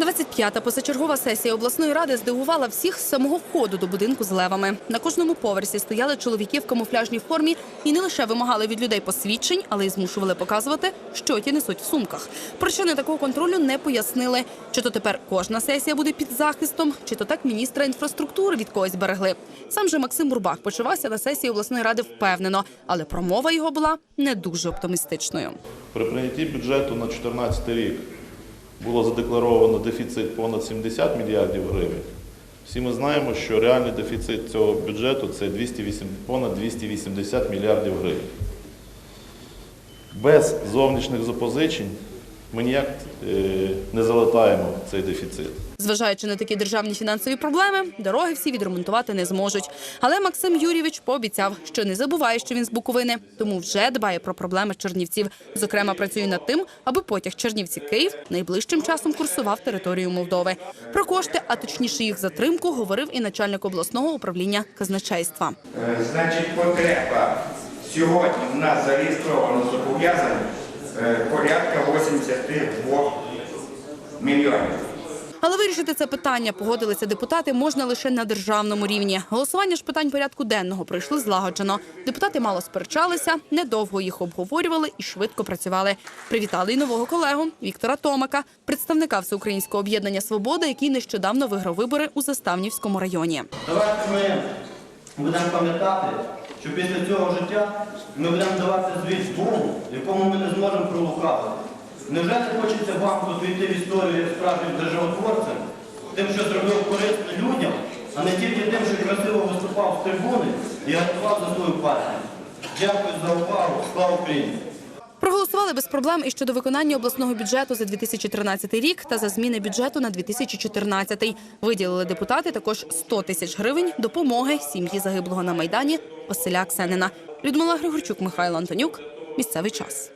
25-та позачергова сесія обласної ради здивувала всіх з самого входу до будинку з левами. На кожному поверсі стояли чоловіки в камуфляжній формі і не лише вимагали від людей посвідчень, але й змушували показувати, що ті несуть в сумках. Причини такого контролю не пояснили. Чи то тепер кожна сесія буде під захистом, чи то так міністра інфраструктури від когось берегли. Сам же Максим Бурбак почувався на сесії обласної ради впевнено, але промова його була не дуже оптимістичною. При прийнятті бюджету на 2014 рік було задекларовано дефіцит понад 70 мільярдів гривень. Всі ми знаємо, що реальний дефіцит цього бюджету це 208, понад 280 мільярдів гривень. Без зовнішніх запозичень ми ніяк е, не залатаємо цей дефіцит. Зважаючи на такі державні фінансові проблеми, дороги всі відремонтувати не зможуть. Але Максим Юрійович пообіцяв, що не забуває, що він з Буковини, тому вже дбає про проблеми чернівців. Зокрема, працює над тим, аби потяг Чернівці-Київ найближчим часом курсував територію Молдови. Про кошти, а точніше їх затримку, говорив і начальник обласного управління казначейства. Е, Значить, потреба сьогодні в нас зареєстровано зобов'язань е, порядка 82 мільйонів. Але вирішити це питання погодилися депутати можна лише на державному рівні. Голосування ж питань порядку денного пройшли злагоджено. Депутати мало сперечалися, недовго їх обговорювали і швидко працювали. Привітали й нового колегу Віктора Томака, представника всеукраїнського об'єднання Свобода, який нещодавно виграв вибори у Заставнівському районі. Давайте ми будемо пам'ятати, що після цього життя ми будемо давати звіт Богу, якому ми не зможемо пролукавити. Невже не хочеться вам тут в історію справжнім державотворцем, тим, що зробив корисно людям, а не тільки тим, що красиво виступав з трибуни і агітував за свою партію. Дякую за увагу. Слава Україні! Проголосували без проблем і щодо виконання обласного бюджету за 2013 рік та за зміни бюджету на 2014. Виділили депутати також 100 тисяч гривень допомоги сім'ї загиблого на майдані Василя Ксенина. Людмила Григорчук, Михайло Антонюк. Місцевий час.